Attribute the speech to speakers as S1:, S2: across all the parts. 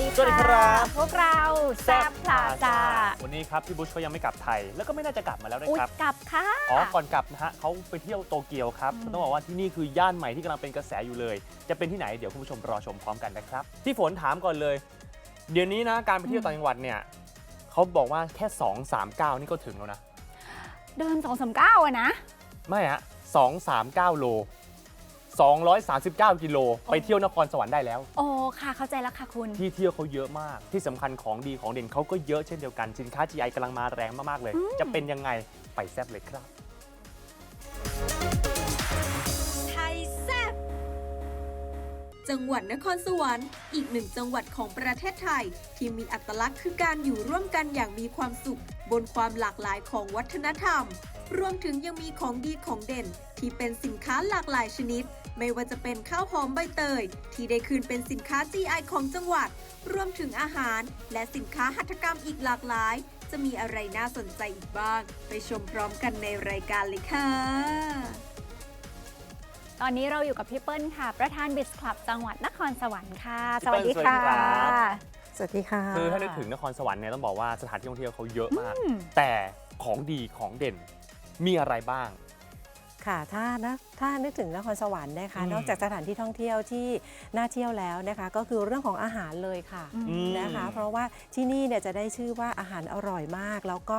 S1: วัสดีค่ะ
S2: สวัสดีครับ
S1: พวกเราแซบพลาซา
S2: วันนี้ครับพี่บุชเขายังไม่กลับไทย แล้วก็ไม่น่าจะกลับมาแล้วด้วย
S1: อุ๊ย
S2: ครับ
S1: กลับค่ะ
S2: อ๋อ ก่อนกลับนะฮะเขาไปเที่ยวโตเกียวครับ
S1: อืม
S2: ต้องบอกว่าที่นี่คือย่านใหม่ที่กำลังเป็นกระแสอยู่เลย จะเป็นที่ไหนเดี๋ยวคุณผู้ชมรอชมพร้อมกันนะครับ ที่ฝนถามก่อนเลย เดี๋ยวนี้นะการไปเที่ยวต่างจังหวัดเนี่ยเขาบอกว่าแค่ 2 3 9 นี่ก็ถึงแล้วนะ
S1: เดินสองสามเก้าอะนะ
S2: ไม่ฮะ2 3 9 โล 239 กิโล ไปเที่ยวนครสวรรค์ได้แล้ว
S1: โอ้ค่ะเข้าใจแล้วค่ะคุณ
S2: ที่เที่ยวเขาเยอะมาก ที่สำคัญของดีของเด่นเขาก็เยอะเช่นเดียวกัน สินค้า GI กำลังมาแรงมากๆเลย จะเป็นยังไงไปแซบเลยครับ
S3: ไทยแซ่บจังหวัดนครสวรรค์ อีกหนึ่งจังหวัดของประเทศไทย ที่มีอัตลักษณ์คือการอยู่ร่วมกันอย่างมีความสุข บนความหลากหลายของวัฒนธรรม รวมถึงยังมีของดีของเด่น ที่เป็นสินค้าหลากหลายชนิด ไม่ว่าจะเป็นข้าวหอมใบเตย ที่ได้คืนเป็นสินค้า GI ของจังหวัด รวมถึงอาหาร และสินค้าหัตถกรรมอีกหลากหลาย จะมีอะไรน่าสนใจอีกบ้าง ไปชมพร้อมกันในรายการเลยค่ะ
S1: ตอนนี้เราอยู่กับพี่เปิ้ลค่ะ ประธานบิสคลับจังหวัดนครสวรรค์ค่ะ
S2: พี่
S1: สวัสดี
S2: เปิ้ล
S1: ค่ะ
S2: สวัสดีครับ
S4: สวัสดีค่ะ
S2: คือถ้านึกถึงนครสวรรค์เนี่ยต้องบอกว่าสถานที่ท่องเที่ยวเขาเยอะมาก
S1: อืม
S2: แต่ของดีของเด่นมีอะไรบ้าง
S4: ค่ะถ้านะถ้านึกถึงนครสวรรค์นะคะ
S2: อืม
S4: นอกจากสถานที่ท่องเที่ยวที่น่าเที่ยวแล้วนะคะ ก็คือเรื่องของอาหารเลยค่ะ
S1: อืม
S2: อืม
S4: นะคะ เพราะว่าที่นี่เนี่ยจะได้ชื่อว่าอาหารอร่อยมาก แล้วก็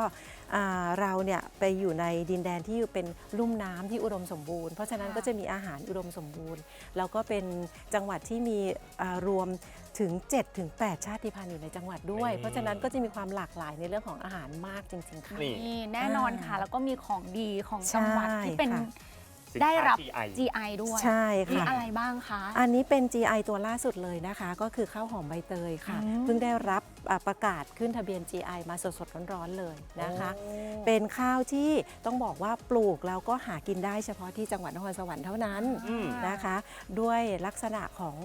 S4: อ่าเราเนี่ยไปอยู่ในดินแดนที่เป็นลุ่มน้ำที่อุดมสมบูรณ์ เพราะฉะนั้น
S1: ค่ะ
S4: ก็จะมีอาหารอุดมสมบูรณ์ แล้วก็เป็นจังหวัดที่มีอ่ารวมถึง7-8ถึง8ชาติพันธุ์อยู่ในจังหวัดด้วย
S2: นี่
S4: เพราะฉะนั้นก็จะมีความหลากหลายในเรื่องของอาหารมากจริงๆค่ะ
S2: นี่
S1: นี่แน่นอนค่ะ
S4: อ่า
S1: แล้วก็มีของดีของจังหวัด
S4: ใช่
S1: ที่เป็น
S4: ค่ะ
S2: สิน
S1: ได้
S2: ค้า
S1: รับ
S2: GI
S1: GI ด้วย
S4: ใช่
S1: มี
S4: ค่ะ
S1: อะไรบ้างคะ
S4: อันนี้เป็น GI ตัวล่าสุดเลยนะคะ ก็คือข้าวหอมใบเตยค่ะ
S1: อืม
S4: เพิ่งได้รับอ่าประกาศขึ้นทะเบียน GI มาสดๆร้อนๆเลยนะคะ
S2: โอ้
S4: เป็นข้าวที่ต้องบอกว่าปลูกแล้วก็หากินได้เฉพาะที่จังหวัดนครสวรรค์เท่านั้น
S2: อืม
S4: นะคะ ด้วยลักษณะของ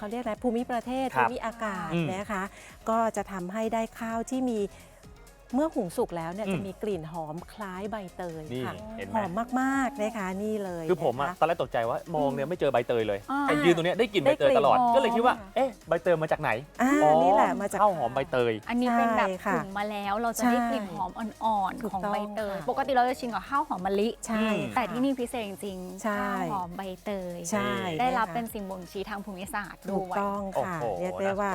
S4: เขาเรียกอะไรภูมิประเทศ
S2: ครั
S4: ภู
S2: บ
S4: มิอากาศ
S2: อืม
S4: นะคะ ก็จะทำให้ได้ข้าวที่มี เมื่อหุงสุกแล้วเนี่ย
S2: อืม
S4: จะมีกลิ่นหอมคล้ายใบเตย
S2: นี่
S4: ค่ะ
S2: เห็นไห
S4: ห
S2: ม
S4: อมมากๆนะคะนี่เลย
S2: คือผมอะ
S4: นะคะ
S2: ตอนแรกตกใจว่ามองเนี่ยไม่เจอใบเตยเลย
S1: อ่า
S2: แต่ยืนตรงเนี้ยได้กลิ่นใบเตย
S4: ได้กลิ่น
S2: ตลอด
S4: หอม
S2: ก็เลยคิดว่า
S4: ค่ะ
S2: เอ๊ะใบเตยมาจากไหน
S4: อ่า
S2: อ๋อ
S4: นี่แหละมาจาก
S2: ข้าวหอมใบเตย
S1: อันนี้เป็นแบบ
S4: ใช่ค่ะ
S1: ถุงมาแล้วเราจะได้
S4: ใช่
S1: กลิ่นหอมอ่อน
S4: ถู
S1: ๆ
S4: ก
S1: ของ
S4: ต้อง
S1: ใบเตย
S4: ค่ะ
S1: ปกติเราจะชินกับข้าวหอมมะลิ
S4: ใช่
S2: อืม
S4: ค่ะ
S1: แต่ที่นี่พิเศษจริงๆ
S4: ใช่
S1: ข้าวหอมใบเตย
S4: ใช่
S1: ได้รับะ
S4: คะ
S1: เป็นสิ่งบ่งชี้ทางภูมิศาสตร์
S4: ถูก
S1: ด้วย
S4: ต้องค่ะ
S2: โอ้โห
S4: เรียกได้ว่า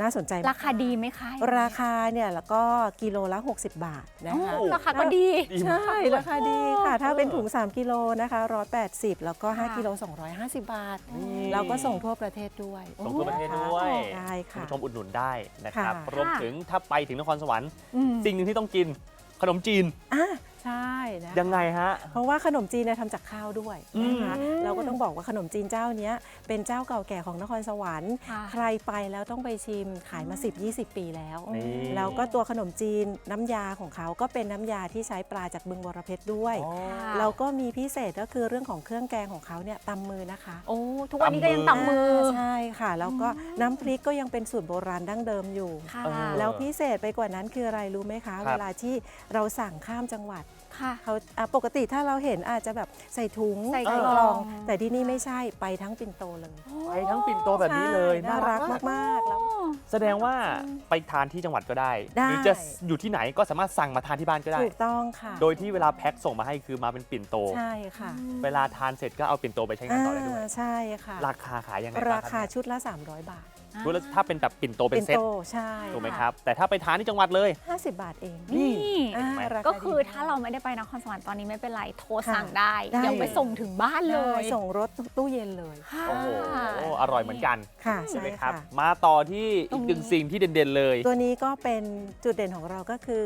S2: น่าสนใจ
S4: น่าสนใจ
S1: ราคาดีไหมคะ
S4: ราคาเนี่ยแล้วก็กิโลละ60 บาทนะ
S1: โอ้
S4: คะ
S1: ราคาก็ดี
S2: ดีมาก
S4: ใช่ราคาดีค่ะ ถ้าเป็นถุง 3 กิโลนะคะ180 แล้วก็
S1: ค่ะ
S4: 5กิโล 250 บาท
S2: นี่
S4: แล้วก็ส่งทั่วประเทศด้วย
S2: ส่งทั่วประเทศด้วย
S4: ใช่
S2: คุณ
S4: ค่ะ
S2: ผู้ชมอุดหนุนได้นะครับ
S4: ค่ะ
S2: รวมถึงถ้าไปถึงนครสวรรค์
S1: อืม
S2: สิ่งหนึ่งที่ต้องกินขนมจีน
S4: อะใช่นะ
S2: ยังไงฮะ
S4: เพราะว่าขนมจีนเนี่ยทำจากข้าวด้วยนะคะ
S1: อืม
S4: เราก็ต้องบอกว่าขนมจีนเจ้าเนี้ยเป็นเจ้าเก่าแก่ของนครสวรรค์
S1: ค่ะ
S4: ใครไปแล้วต้องไปชิมขายมา 10-20 ปีแล้ว
S2: นี่
S4: แล้วก็ตัวขนมจีนน้ำยาของเขาก็เป็นน้ำยาที่ใช้ปลาจากบึงบรเพชรด้วย
S2: อ๋อ
S4: แล้วก็มีพิเศษก็คือเรื่องของเครื่องแกงของเขาเนี่ยตำมือนะคะ
S1: โอ้ทุกวันนี้ก็ยังตำมือา
S4: ใช่ค่ะ แล้วก็น้ำพริกก็ยังเป็นสูตรโบราณดั้งเดิมอยู่
S1: ค่ะ
S2: เออ
S4: แล้วพิเศษไปกว่านั้นคืออะไรรู้ไหมคะ
S2: ครับ
S4: เวลาที่เราสั่งข้ามจังหวัด
S1: ค่ะ
S4: เขาอะปกติถ้าเราเห็นอาจจะแบบใส่ถุง
S1: ใส่
S4: ก
S1: กล่
S4: ล่
S1: อ
S4: องงแต่ที่นี่ไม่ใช่ไปทั้งปิ่นโตเลย
S2: ไปทั้งปิ่นโตแบบนี้เลย
S4: ใช่น่ารักมากๆแล้ว
S2: แสดงว่าไปทานที่จังหวัดก็ได้
S4: ได้
S2: หรือจะอยู่ที่ไหนก็สามารถสั่งมาทานที่บ้านก็ได้
S4: ถูกต้องค่ะ
S2: โดยที่เวลาแพ็คส่งมาให้คือมาเป็นปิ่นโต
S4: ใช่ค่ะ
S2: เวลาทานเสร็จก็เอาปิ่นโตไปใช้งานต่อได้ด้วย
S4: อ่าใช่ค่ะ
S2: ราคาขายยังไง
S4: รา
S2: บ้ง
S4: คา
S2: บเนี่ย
S4: ชุดละ 300 บาท
S2: รู้แล้วถ้าเป็นแบบปิ่นโตเป็นเซ็ต
S4: โตใช่
S2: ถูกไหมครับ แต่ถ้าไปทานที่จังหวัดเลย
S4: 50 บาทเอง
S1: นี่
S4: อ่า
S2: เห็นไหม
S4: ราา
S1: ก็คือ
S4: ดี
S1: ถ้าเราไม่ได้ไปนครสวรรค์ตอนนี้ไม่เป็นไรโทร
S4: ค่ะ
S1: สั่งได้
S4: ได้
S1: เดี๋ยวไปส่งถึงบ้านเล
S4: ได้
S1: ย
S4: ส่งรถตู้เย็นเลย
S1: ค่ะ
S2: โอ้โหอร่อยเหมือนกัน
S4: ค่ะ
S2: ใช่ไหม
S4: ใช่
S2: ครับ
S4: ค่ะ
S2: มาต่อที่อีกหนึ่งสิ่งที่เด่นๆเลย
S4: ตัวนี้ก็เป็นจุดเด่นของเราก็คือ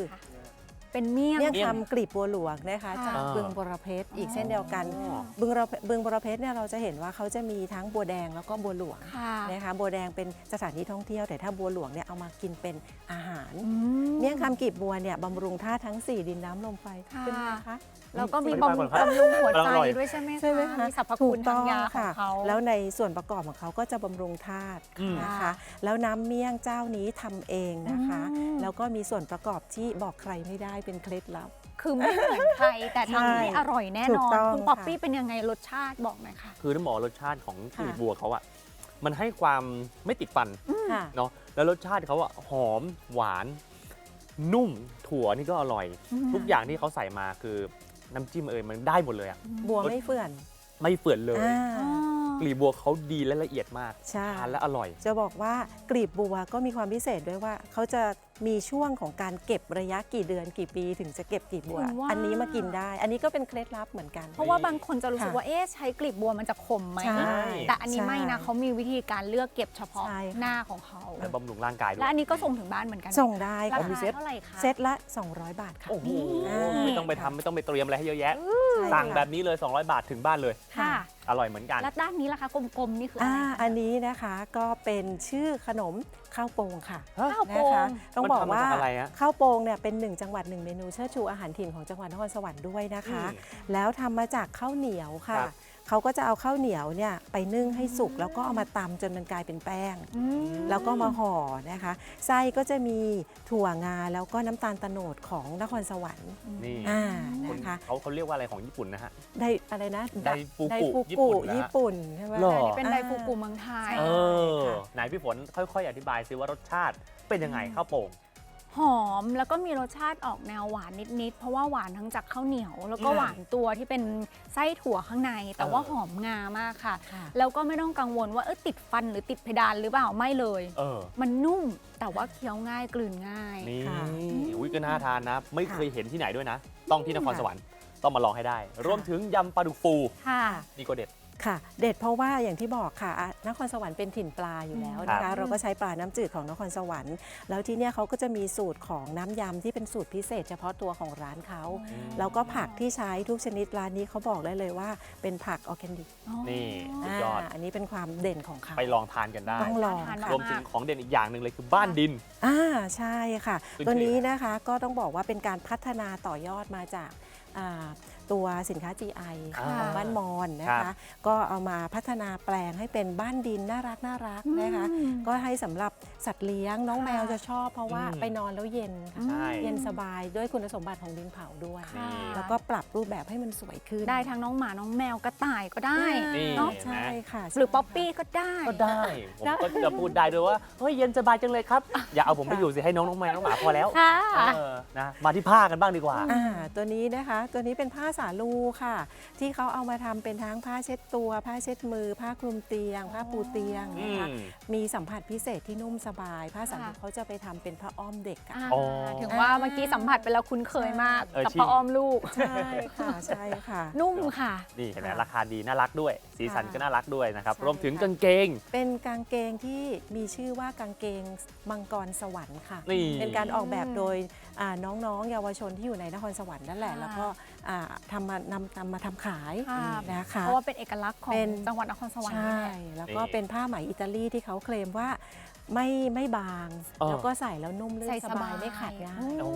S1: เป็นเมี่ยง
S4: เนี่ย
S2: เมี่ยง
S4: คำกลีบบัวหลวงนะคะ
S1: ค่ะ
S4: จาก
S2: อ่า
S4: บึงบรเพชรอีกเช่นเดียวกัน
S2: อ๋อ
S4: บึงบรบึงบรเพชรเนี่ยเราจะเห็นว่าเขาจะมีทั้งบัวแดงแล้วก็บัวหลวง
S1: ค่ะ
S4: นะคะบัวแดงเป็นสถานที่ท่องเที่ยวแต่ถ้าบัวหลวงเนี่ยเอามากินเป็นอาหาร
S1: อื
S4: เมี่ยงคำกลีบบัวเนี่ยบำรุงธาตุทั้ง 4 ดินน้ำลมไฟ
S1: ค่ะ
S4: เป็นไงคะ
S1: แล้วก็มี
S2: อธิบาย
S1: บำ
S2: ก่
S1: รุ
S2: องนครับ
S1: บำรุงหัว
S2: อ
S1: ใจ
S2: ร่อย
S1: ด้วยใช่ไหม
S4: ใช่ไหมคะ
S1: มีสรรพ
S4: ถู
S1: คุณ
S4: ก
S1: ทา
S4: ต้
S1: ง
S4: อง
S1: ยาขอ
S4: ค่ะ
S1: งเขา
S4: แล้วในส่วนประกอบของเขาก็จะบำรุงธาตุ
S2: อืม
S4: นะคะ
S1: ค่ะ
S4: แล้วน้ำเมี่ยงเจ้านี้ทำเองนะคะ
S1: อืม
S4: แล้วก็มีส่วนประกอบที่บอกใครไม่ได้เป็นเคล็ดลับ
S1: คือไม่เหมือนใครแต่ทำให้อร่อยแน่
S4: ถู
S1: น
S4: ก
S1: อน
S4: ต้อง
S1: คุณป๊อป
S4: ค่ะ
S1: ปี้เป็นยังไงรสชาติบอกหน่อยค่ะ
S2: คือน้ำหมอรสชาติของกลีบ
S4: ค่ะ
S2: บัวเขาอะมันให้ความไม่ติดฟัน
S4: ค่ะ
S2: เนาะแล้วรสชาติเขาอะหอมหวาน นุ่มถั่วนี่ก็อร่อย
S1: อืม
S2: ทุกอย่างที่เขาใส่มาคือน้ำจิ้มเอยมันได้หมดเลยอะ
S4: บัวไม่เฟื่อน
S2: ไม่เปื่อนเลย
S4: อ่า
S1: อ๋อ
S2: กลีบบัวเขาดีและละเอียดมาก
S4: ใช่
S2: ทานและอร่อย
S4: จะบอกว่ากลีบบัวก็มีความพิเศษด้วยว่า เขาจะมีช่วงของการเก็บระยะกี่เดือนกี่ปี ถึงจะเก็บกลีบบัว
S1: ถึงว่า
S4: อันนี้มากินได้ อันนี้ก็เป็นเคล็ดลับเหมือนกัน
S1: เพราะว่าบางคนจะรู้สึก
S4: ค่ะ
S1: ว่าเอ๊ะใช้กลีบบัวมันจะขมไหม
S4: ใช่
S1: แต่อันนี้ไม่นะ
S4: ใช่
S1: เขามีวิธีการเลือกเก็บเฉพาะ
S4: ใช่ค่ะ
S1: หน้าของเขา
S2: และบำรุงร่างกายด้ว
S1: และ
S2: ย
S1: อันนี้ก็ส่งถึงบ้านเหมือนกัน
S4: ส่งได้
S1: รา
S4: ค่ะ
S2: มี
S1: คา
S2: เซต
S1: เท่าไหร่คะ
S4: เซตละ 200 บาทค่ะ
S2: โอ้โห
S4: อ่า
S2: ไม่ต้องไปทำไม่ต้องไปเตรียมอะไรให้เยอะแยะ
S4: ใช่
S2: สั่ง
S4: ค่ะ
S2: แบบนี้เลย 200 บาทถึงบ้านเลย
S1: ค่ะ
S2: อร่อยเหมือนกัน
S1: แล้วด้านนี้ล่ะคะกลมๆนี่คืออะ
S4: อ่า
S1: ไรคะ
S4: อันนี้นะคะก็เป็นชื่อขนมข้าวโป่งค่ะ
S1: ข้าวโป่
S4: นะคะ
S1: ง
S4: ต้อง
S2: มัน
S4: บอก
S2: ทำมา
S4: ว่า
S2: จากอะไรฮะ
S4: ข้าวโป่งเนี่ยเป็นหนึ่งจังหวัดหนึ่งเมนูเชิดชูอาหารถิ่นของจังหวัดนครสวรรค์ด้วยนะคะ
S2: อืม
S4: แล้วทำมาจากข้าวเหนียวค่ะ
S2: ครับ
S4: เขาก็จะเอาข้าวเหนียวเนี่ยไปนึ่งให้สุกแล้วก็เอามาตำจนมันกลายเป็นแป้ง
S1: อืม
S4: แล้วก็มาห่อนะคะไส้ก็จะมีถั่วงาแล้วก็น้ำตาลตะโนดของนครสวรรค์
S2: นี่
S4: อ่า
S2: คน
S4: นะคะ
S2: เขาเขาเรียกว่าอะไรของญี่ปุ่นนะฮะ
S4: ไดอะไรนะ
S2: ไดฟูกุ
S4: ไดฟู
S2: ญี่ปุ่
S4: กุ
S2: นเหรอฮะ
S4: ญี่ปุ่นใช่ไหม
S2: หรอ
S1: อันนี้เป็น
S4: อ่า
S1: ไดฟูกุเมืองไทย
S4: ใช่
S2: เออ
S4: ค่ะ
S2: ไหนพี่ฝนค่อย ๆ อธิบายซิว่ารสชาติเป็นยังไงข้าวโป่ง
S1: หอมแล้วก็มีรสชาติออกแนวหวานนิดๆ เพราะว่าหวานทั้งจากข้าวเหนียว แล้วก็
S2: ค่ะ
S1: หวานตัวที่เป็นไส้ถั่วข้างใน แต่ว่า
S2: เออ
S1: หอมงามากค่ะ
S4: ค่ะ
S1: แล้วก็ไม่ต้องกังวลว่าเออติดฟันหรือติดเพดานหรือเปล่าไม่เลย
S2: เออ
S1: มันนุ่มแต่ว่าเคี้ยวง่ายกลืนง่าย
S2: นี่
S4: ค่ะ
S2: อุ้ยก็น่าทานนะ ไม่
S4: ค่ะ
S2: เคยเห็นที่ไหนด้วยนะ ต้องที่นคร
S4: ค่ะ
S2: สวรรค์ต้องมาลองให้ได้ รวมถึงยำปลาดุกฟู
S1: ค่ะ
S2: นี่ก็เด็ด
S4: ค่ะ เด็ดเพราะว่าอย่างที่บอกค่ะอะนครสวรรค์เป็นถิ่นปลาอยู่แล้วนะ
S2: ครั
S4: คะ
S2: บ
S4: เราก็ใช้ปลาน้ำจืดของนครสวรรค์ แล้วที่เนี่ยเขาก็จะมีสูตรของน้ำยำที่เป็นสูตรพิเศษ เฉพาะตัวของร้านเขาแล้วก็ผักที่ใช้ทุกชนิดร้านนี้เขาบอกได้เลยว่าเป็นผักออร์แกนิก
S2: นี่สุด
S4: อ่าย
S2: อด
S4: อันนี้เป็นความเด่นของเขา
S2: ไปลองทานกันได้
S4: ต้องลอง
S1: ทาน
S4: ค่ะ
S2: รวมถึงของเด่นอีกอย่างหนึ่งเลยคือบ้านดิน
S4: อ่าใช่ค่ะ
S2: ขึ้น
S4: ตัวนี้
S2: ชื่อ
S4: นะคะก็ต้องบอกว่าเป็นการพัฒนาต่อยอดมาจากอ่า ตัวสินค้า GI
S2: อ่า
S4: ของบ้านมอนนะ
S2: ครั
S4: คะ
S2: บ
S4: ก็เอามาพัฒนาแปลงให้เป็นบ้านดินน่ารักน่ารักนะคะ
S1: อืม
S4: ก็ให้สำหรับสัตว์เลี้ยงน้อง
S1: ค่ะ
S4: แมวจะชอบเพราะว่า
S2: อืม
S4: ไปนอนแล้วเย็นค่ะ
S2: ใช่
S4: เย็นสบายด้วยคุณสมบัติของดินเผาด้วย
S1: ค่ะ
S4: แล้วก็ปรับรูปแบบให้มันสวยขึ้น
S1: ได้ทั้งน้องหมาน้องแมวกระต่ายก็ได้
S2: นี่
S1: เนาะ
S4: ใช่ค่ะ
S1: หรือป๊อปปี้ก็ได้
S2: ก็ได้ ผมก็จะพูดได้ด้วยว่า เฮ้ยเย็นสบายจังเลยครับ อย่าเอาผมไปอยู่สิ ให้น้องน้องแมวน้องหมาพอแล้ว
S1: ค่ะ
S2: เออนะ มาที่ผ้ากันบ้างดีกว่า
S4: อ่าตัวนี้นะคะ ตัวนี้เป็นผ้าสาลูค่ะ ที่เขาเอามาทำเป็นทั้งผ้าเช็ดตัว ผ้าเช็ดมือ ผ้าคลุมเตียง ผ้าปูเตียง
S2: อื
S4: นะคะ
S2: ม
S4: มีสัมผัสพิเศษที่นุ่มสบาย ผ้าสาลู
S1: ค่ะ
S4: เขาจะไปทำเป็นผ้าอ้อมเด็กอะ
S1: อ่า
S2: อ๋อ
S1: ถึงว่าเมื่อกี้สัมผัสไปแล้วคุ้นเคยมาก
S2: เออ
S1: กับ
S2: จริง
S1: พระอ้อมลูก
S4: ใช่ค่ะใช่ค่ะ
S1: นุ่มค่ะ
S2: นี่เห็นไหม
S4: ค่ะ
S2: ราคาดีน่ารักด้วย สีสัน
S4: ค่ะ
S2: ก็น่ารักด้วยนะครับ
S4: ใช่
S2: รวมถึง
S4: ค่ะ
S2: กางเกง
S4: เป็นกางเกงที่มีชื่อว่ากางเกงมังกรสวรรค์ค่ะ
S2: นี่
S4: เป็นการออกแบบโดยอ่าน้องๆ เยาวชนที่อยู่ในนครสวรรค์นั่นแหละ
S1: ค่ะ
S4: แล้วก็ อ่าทำมานำนำมาทำขาย
S1: ค่ะ
S4: นะคะ
S1: เพราะว่าเป็นเอกลักษณ์ของ
S4: เป็น
S1: จังหวัดนครสวรรค์
S4: ใช่
S1: นี่แหละ
S4: แล้วก็
S2: นี่
S4: เป็นผ้าไหมอิตาลีที่เขาเคลมว่า ไม่ไม่บาง
S2: เออ
S4: แล้วก็ใส่แล้วนุ่มลื่น
S1: ใส่
S4: ส
S1: ส
S4: บา
S1: บาย ย
S4: ไม่ขาดง่าย
S2: โอ้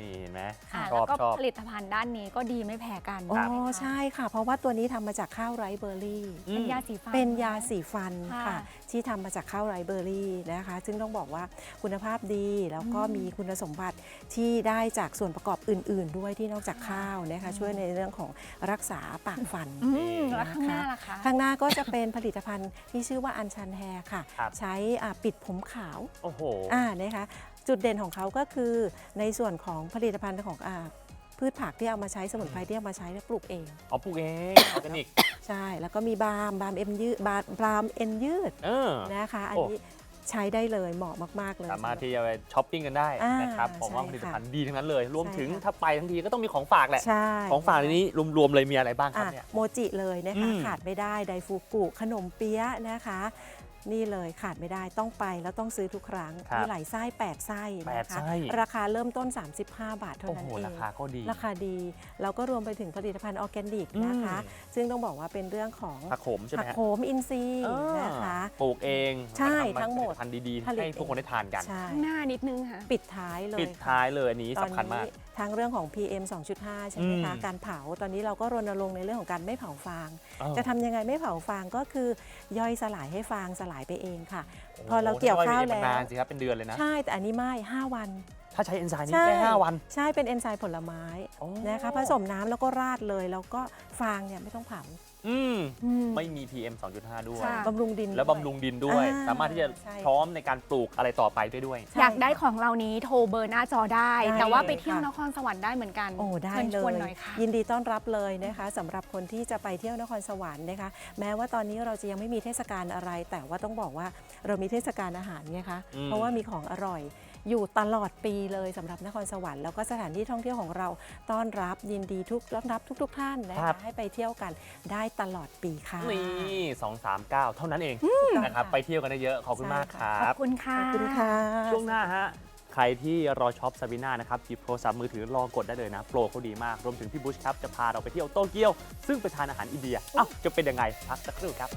S2: นี่เห็นไหม
S1: ค่ะ
S2: ช
S1: แล้
S2: อ
S1: ว
S2: บ
S1: ก็
S2: ชอบ
S1: ผลิตภัณฑ์ด้านนี้ก็ดีไม่แพ้กัน
S4: อ๋อ
S1: ไหมคะ
S4: ใช่ค่ะ เพราะว่าตัวนี้ทำมาจากข้าวไรซ์เบอร์รี่
S2: อืม
S1: เป็นยาสีฟัน
S4: เป็นยาสีฟัน
S1: ค่ะ
S4: ค่ะที่ทำมาจากข้าวไรซ์เบอร์รี่นะคะ ซึ่งต้องบอกว่าคุณภาพดีแล้วก็
S1: อืม
S4: มีคุณสมบัติที่ได้จากส่วนประกอบอื่น ๆ ด้วยที่นอกจากข้าวนะคะ
S1: อืม
S4: ช่วยในเรื่องของรักษาปากฟัน
S1: อืม
S2: นี่
S1: แล้วข้างหน้าล่ะคะ
S4: ข้างหน้าก็จะเป็นผลิตภัณฑ์ที่ชื่อว่าอันชันแฮร์ค่ะ
S2: ครับ
S4: ใช้อ่าปิดผมขาว
S2: โอ้โห
S4: อ่านะคะจุดเด่นของเขาก็คือในส่วนของผลิตภัณฑ์ของอาพืชผักที่เอามาใช้สมุนไพรที่เอามาใช้และปลูกเอง
S2: เอาปลูกเองออร์แกนิก
S4: ใช่ แล้วก็มีบาล์มบาล์มเอ็มยืดบาล์มบาล์มเอ็นยืด
S2: เออ
S4: นะคะอัน
S2: โอ้
S4: นี้ใช้ได้เลยเหมาะมาก ๆ เลย
S2: สามารถที่จะไปช้อปปิ้งกันได้
S4: อ่าน
S2: นะครับผมว่า
S4: ใช่
S2: ผลิต
S4: ค่ะ
S2: ภัณฑ์ดีทั้งนั้นเลย รวม
S4: ใช่
S2: ถึง
S4: ค่ะ
S2: ถ้าไปทั้งทีก็ต้องมีของฝากแหละ
S4: ใช่
S2: ของฝากในนี้รวม ๆ เลยมีอะไรบ้างครับ
S4: อะ
S2: เนี่ย
S4: โมจิเลยนะคะ
S2: อืม
S4: ขาดไม่ได้ไดฟูกุขนมเปี๊ยะนะคะ นี่เลยขาดไม่ได้ต้องไปแล้วต้องซื้อทุกครั้ง
S2: ครับ
S4: มีหลายไส้8ไส้
S2: แปด
S4: นะคะ
S2: ไส้
S4: ราคาเริ่มต้น 35 บาทเท่า
S2: โอ้
S4: นั้น
S2: โห
S4: เอง
S2: ราคาก็ดี
S4: ราคาดีแล้วก็รวมไปถึงผลิตภัณฑ์ออร์แกนิกนะคะ
S2: อืม
S4: ซึ่งต้องบอกว่าเป็นเรื่องของ
S2: ผักโขมใช่ไหม
S4: ผัก
S2: ฮะ
S4: โขมอินทรีย์
S2: เออ
S4: นะคะ
S2: ปลูกเอง
S4: ใช่า
S2: ทำ
S4: ทั้งหมด
S2: ผลิตภัณฑ์ดี
S4: ผลิต
S2: ๆให้ทุกคนได้ทานกัน
S4: ใช่
S1: ข้างหน้านิดนึงค่ะ
S4: ปิดท้ายเลย
S2: ปิด
S4: ค่ะ
S2: ท้ายเลยอันนี้
S4: ตอน
S2: สำคัญมาก
S4: นี้ ทั้งเรื่องของ PM 2.5 ใช่ไหมคะ
S2: อืม
S4: การเผา ตอนนี้เราก็รณรงค์ในเรื่องของการไม่เผาฟาง
S2: เออ
S4: จะทำยังไงไม่เผาฟางก็คือย่อยสลายให้ฟางสลายไปเองค่ะ
S2: โโห
S4: พอเราเกี่ยวข้าว
S2: ถ้ย่อยไปเองมัน
S4: แล้ว
S2: นานสิครับเป็นเดือนเลยนะ
S4: ใช่ แต่อันนี้ไม่ 5 วัน
S2: ถ้าใช้เอนไซม์นี้
S4: ใช่
S2: แค่5วัน
S4: ใช่เป็นเอนไซม์ผลไม้
S2: โอ้
S4: นะคะผสมน้ำแล้วก็ราดเลย แล้วก็ฟางเนี่ยไม่ต้องเผา
S2: อืม
S1: อืม
S2: ไม่มี PM 2.5 ด้วย
S1: ค่ะ
S4: บำรุงดิน
S2: แล้ว
S4: ด้วย
S2: บำรุงดินด้วย
S4: อ่า
S2: สามารถที่จะ
S4: ใช่
S2: พร้อมในการปลูกอะไรต่อไปได้ด้วย
S4: ใช่
S1: อยากได้
S4: ค่ะ
S1: ของเรานี้โทรเบอร์หน้าจอได้
S4: ได้
S1: แต่ว่า
S4: เลย
S1: ไปเที่ยว
S4: ค่ะ
S1: นครสวรรค์ได้เหมือนกัน
S4: โอ้ได้
S1: เชิญ
S4: เล
S1: ชวน
S4: ย
S1: หน่อยค่ะ
S4: ยินดีต้อนรับเลยนะคะสำหรับคนที่จะไปเที่ยวนครสวรรค์นะคะ แม้ว่าตอนนี้เราจะยังไม่มีเทศกาลอะไร แต่ว่าต้องบอกว่าเรามีเทศกาลอาหารไงคะ
S2: อืม
S4: เพราะว่ามีของอร่อย อยู่ตลอดปีเลยสำหรับนครสวรรค์แล้วก็สถานที่ท่องเที่ยวของเราต้อนรับยินดีทุกต้อนรับทุก ๆ ท่านนะ
S2: ครั
S4: คะ
S2: บ
S4: ให้ไปเที่ยวกันได้ตลอดปีค่ะ
S2: นี่239 เท่านั้นเอง
S4: ถูกต้อง
S2: นะครับ
S4: ค่ะ
S2: ไปเที่ยวกันได้เยอะขอบคุณมากค
S4: ใช่
S2: รั
S1: ขอบบ คุณค่ะ
S4: ขอบคุณค่ะ
S2: ช่วงหน้าฮะ ใครที่รอช็อปซาบิน่านะครับหยิบโทรศัพท์มือถือรอกดได้เลยนะ โปรเขาดีมาก รวมถึงพี่บุชครับ จะพาเราไปเที่ยวโตเกียว ซึ่งไปทานอาหารอินเดีย เอ้า จะเป็นยังไง พักสักครู่ครับ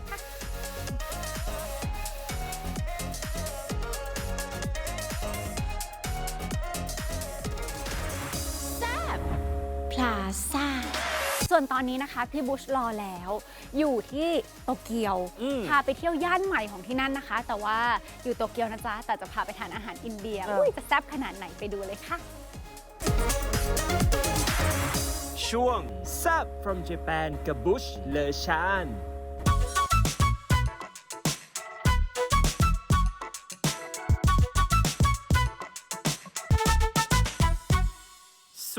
S1: ลาซ่า ส่วนตอนนี้นะคะพี่บุชรอแล้ว อยู่ที่โตเกียว
S2: อืม
S1: พาไปเที่ยวย่านใหม่ของที่นั่นนะคะ แต่ว่าอยู่โตเกียวนะจ๊ะ แต่จะพาไปทานอาหารอินเดีย
S4: ครับ
S1: อุ้ยจะแซ่บขนาดไหนไปดูเลยค่ะ
S5: ช่วง s u p from Japan กับบุชเลชาน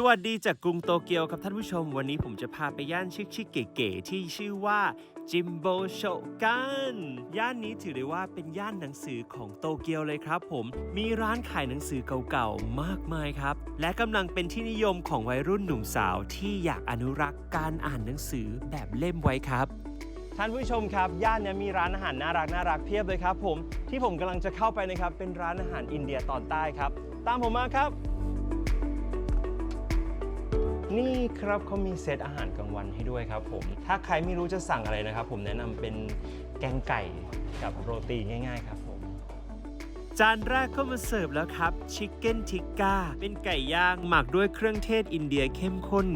S5: วัสดีจากกรุงโตเกียวครับท่านผู้ชม วันนี้ผมจะพาไปย่านชิคๆเก๋ๆที่ชื่อว่าจิมโบโชกันย่านนี้ถือได้ว่าเป็นย่านหนังสือของโตเกียวเลยครับผมมีร้านขายหนังสือเก่าๆมากมายครับ และกำลังเป็นที่นิยมของวัยรุ่นหนุ่มสาวที่อยากอนุรักษ์การอ่านหนังสือแบบเล่มไว้ครับท่านผู้ชมครับ ย่านนี้มีร้านอาหารน่ารักน่ารักเพียบเลยครับผมที่ผมกำลังจะเข้าไปนะครับเป็นร้านอาหารอินเดียตอนใต้ครับ ตามผมมาครับ นี่ครับเขามีเซตอาหารกลางวันให้ด้วยครับผม ถ้าใครไม่รู้จะสั่งอะไรนะครับ ผมแนะนำเป็นแกงไก่กับโรตีง่าย ๆ ครับผม จานแรกเข้ามาเสิร์ฟแล้วครับชิคเก้นทิกก้าเป็นไก่ย่างหมักด้วยเครื่องเทศอินเดียเข้มข้น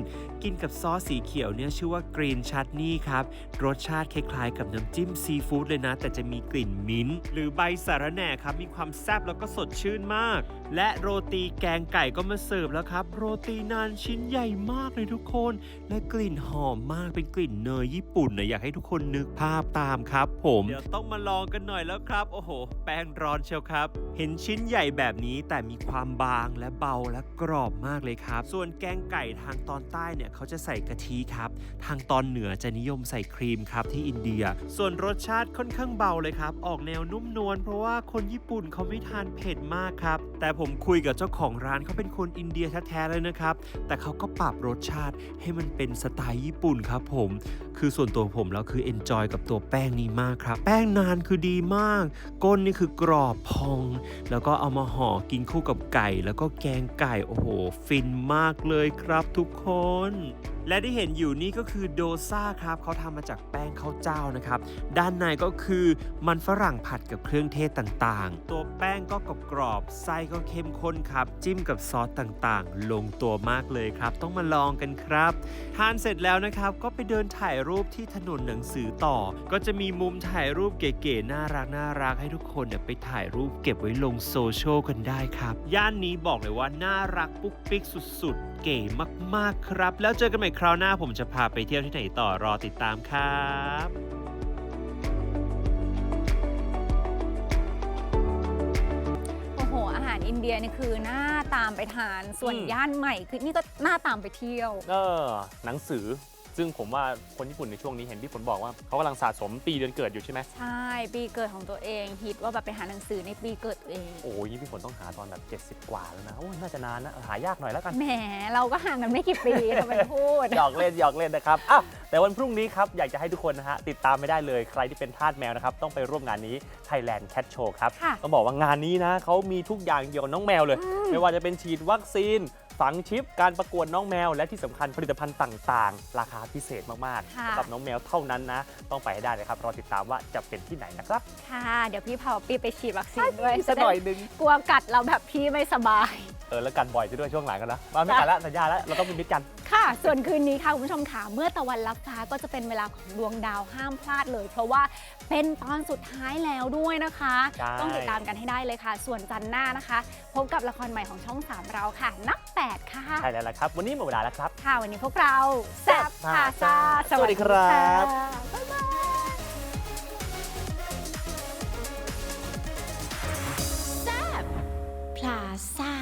S5: กินกับซอสสีเขียวเนี่ยชื่อว่ากรีนชัตนี่ครับ รสชาติคล้ายๆ กับน้ำจิ้มซีฟู้ดเลยนะ แต่จะมีกลิ่นมิ้นท์หรือใบสาระแหน่ครับ มีความแซ่บแล้วก็สดชื่นมาก และโรตีแกงไก่ก็มาเสิร์ฟแล้วครับ โรตีนานชิ้นใหญ่มากเลยทุกคน และกลิ่นหอมมากเป็นกลิ่นเนยญี่ปุ่นนะอยากให้ทุกคนนึกภาพตามครับ ผมเดี๋ยวต้องมาลองกันหน่อยแล้วครับ โอ้โห แป้งร้อนเชียวครับเห็นชิ้นใหญ่แบบนี้แต่มีความบางและเบาและกรอบมากเลยครับ ส่วนแกงไก่ทางตอนใต้เนี่ยเขาจะใส่กะทิครับ ทางตอนเหนือจะนิยมใส่ครีมครับที่อินเดีย ส่วนรสชาติค่อนข้างเบาเลยครับ ออกแนวนุ่มนวลเพราะว่าคนญี่ปุ่นเขาไม่ทานเผ็ดมากครับ แต่ผมคุยกับเจ้าของร้านเขาเป็นคนอินเดียแท้ๆเลยนะครับ แต่เขาก็ปรับรสชาติให้มันเป็นสไตล์ญี่ปุ่นครับผม คือส่วนตัวผมแล้วคือ enjoy กับตัวแป้งนี้มากครับ แป้งนานคือดีมาก ก้นนี่คือกรอบพอง แล้วก็เอามาห่อกินคู่กับไก่ แล้วก็แกงไก่ โอ้โห ฟินมากเลยครับทุกคน และที่เห็นอยู่นี่ก็คือโดซ่าครับเขาทำมาจากแป้งข้าวเจ้านะครับ ด้านในก็คือมันฝรั่งผัดกับเครื่องเทศต่างๆ ตัวแป้งก็กรอบๆไส้ก็เข้มข้นครับ จิ้มกับซอสต่างๆ ลงตัวมากเลยครับ ต้องมาลองกันครับ ทานเสร็จแล้วนะครับก็ไปเดินถ่ายรูปที่ถนนหนังสือต่อ ก็จะมีมุมถ่ายรูปเก๋ๆน่ารักน่ารักให้ทุกคนเนี่ยไปถ่ายรูปเก็บไว้ลงโซเชียลกันได้ครับ ย่านนี้บอกเลยว่าน่ารักปุ๊กปิ๊กสุดๆ เก๋มากๆครับ แล้วเจอกันใหม่คราวหน้าผมจะพาไปเที่ยวที่ไหนต่อรอติดตามครับ
S1: โอ้โหอาหารอินเดียนี่คือน่าตามไปทาน ส่วน
S2: อืม
S1: ย่านใหม่คือนี่ก็น่าตามไปเที่ยว
S2: เออ หนังสือ ซึ่งผมว่าคนญี่ปุ่นในช่วงนี้เห็นพี่ฝนบอกว่าเขากำลังสะสมปีเดือนเกิดอยู่ใช่ไหม
S1: ใช่ปีเกิดของตัวเองฮิตว่าแบบไปหาหนังสือในปีเกิดตัวเอง
S2: โอ้ยนี่พี่ฝนต้องหาตอนแบบ 70 กว่าแล้วนะโอ้ยน่าจะนานนะหายากหน่อยแล้วกัน
S1: แหมเราก็ห่างกันไม่กี่ปีทำไมพูด
S2: หยอกเล่นหยอกเล่นนะครับอ้าวแต่วันพรุ่งนี้ครับอยากจะให้ทุกคนนะฮะติดตามไม่ได้เลยใครที่เป็นทาสแมวนะครับต้องไปร่วมงานนี้ Thailand Cat Show ครับ
S1: ค่ะ
S2: ต้องบอกว่างานนี้นะเขามีทุกอย่างเกี่ยวกับน้องแมวเลย ไม่ว่าจะเป็นฉีดวัคซีน ฝังชิป การประกวดน้องแมว และที่สำคัญผลิตภัณฑ์ต่างๆ ราคาพิเศษมากๆ
S1: ค่ะ
S2: สำหรับน้องแมวเท่านั้นนะ ต้องไปให้ได้เลยครับ รอติดตามว่าจะเป็นที่ไหนนะครับ
S1: ค่ะ เดี๋ยวพี่เผาปีไปฉีดวัคซีนด้วย
S2: สักหน่อยหนึง
S1: กลัวกัดเราแบบพี่ไม่สบาย
S2: เออแล้วกันบ่อยซะด้วยช่วงหลังกันนะมาไม่กันแล้วสัญญาแล้วเราต้องเป็นมิตรกัน
S1: ค่ะ ส่วนคืนนี้ค่ะคุณผู้ชมค่ะ เมื่อตะวันลับฟ้าก็จะเป็นเวลาของดวงดาวห้ามพลาดเลย เพราะว่าเป็นตอนสุดท้ายแล้วด้วยนะคะ
S2: ใช่
S1: ต้องติดตามกันให้ได้เลยค่ะ ส่วนจันทร์หน้านะคะ พบกับละครใหม่ของช่อง 3 เราค่ะ นับ 8 ค่ะ
S2: ใช่แล้วล่ะครับ วันนี้หมดเวลาแล้วครับ
S1: ค่ะวันนี้พวกเราแซ่บพาซา
S2: สวัสดีครับ
S1: บ๊ายบายแซ่บพลาซ่า